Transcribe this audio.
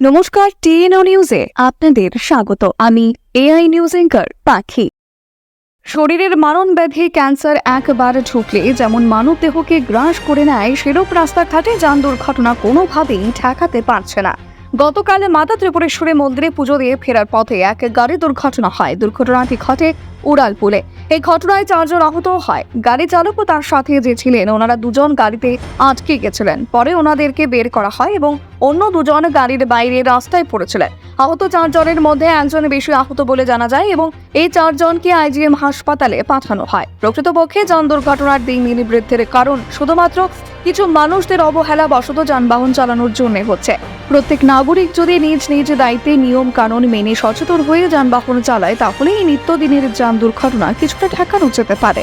নমস্কার, টিএনও নিউজে আপনাদের স্বাগত। আমি এআই নিউজ এঙ্কার পাখি। শরীরের মারণ ব্যাধি ক্যান্সার একবার ঢুকলে যেমন মানব দেহকে গ্রাস করে নেয়, সেরূপ রাস্তাঘাটে যান দুর্ঘটনা কোনোভাবেই ঠেকাতে পারছে না। গতকাল মাতা ত্রিপুরেশ্বরী মন্দিরে পুজো দিয়ে ফেরার পথে এক গাড়ি দুর্ঘটনা হয়। দুর্ঘটনাটি ঘটে উড়ালপুলে। এই ঘটনায় চারজন আহত হয়। গাড়ি চালক ও তার সাথে যে ছিলেন, ওনারা দুজন গাড়িতে আটকে গেছিলেন। পরে ওনাদেরকে বের করা হয় এবং অন্য দুজন গাড়ির বাইরে রাস্তায় পড়েছিলেন। আহত চারজনের মধ্যে একজন বেশি আহত বলে জানা যায় এবং এই চারজনকে আইজিএম হাসপাতালে পাঠানো হয়। প্রকৃতপক্ষে যান দুর্ঘটনার দিন দিন বৃদ্ধির কারণ শুধুমাত্র কিছু মানুষদের অবহেলা বশত যানবাহন চালানোর জন্য হচ্ছে। প্রত্যেক নাগরিক যদি নিজ নিজ দায়িত্বে নিয়ম কানুন মেনে সচেতন হয়ে যানবাহন চালায় তাহলে এই নিত্যদিনের যান দুর্ঘটনা কিছুটা ঠেকানো যেতে পারে।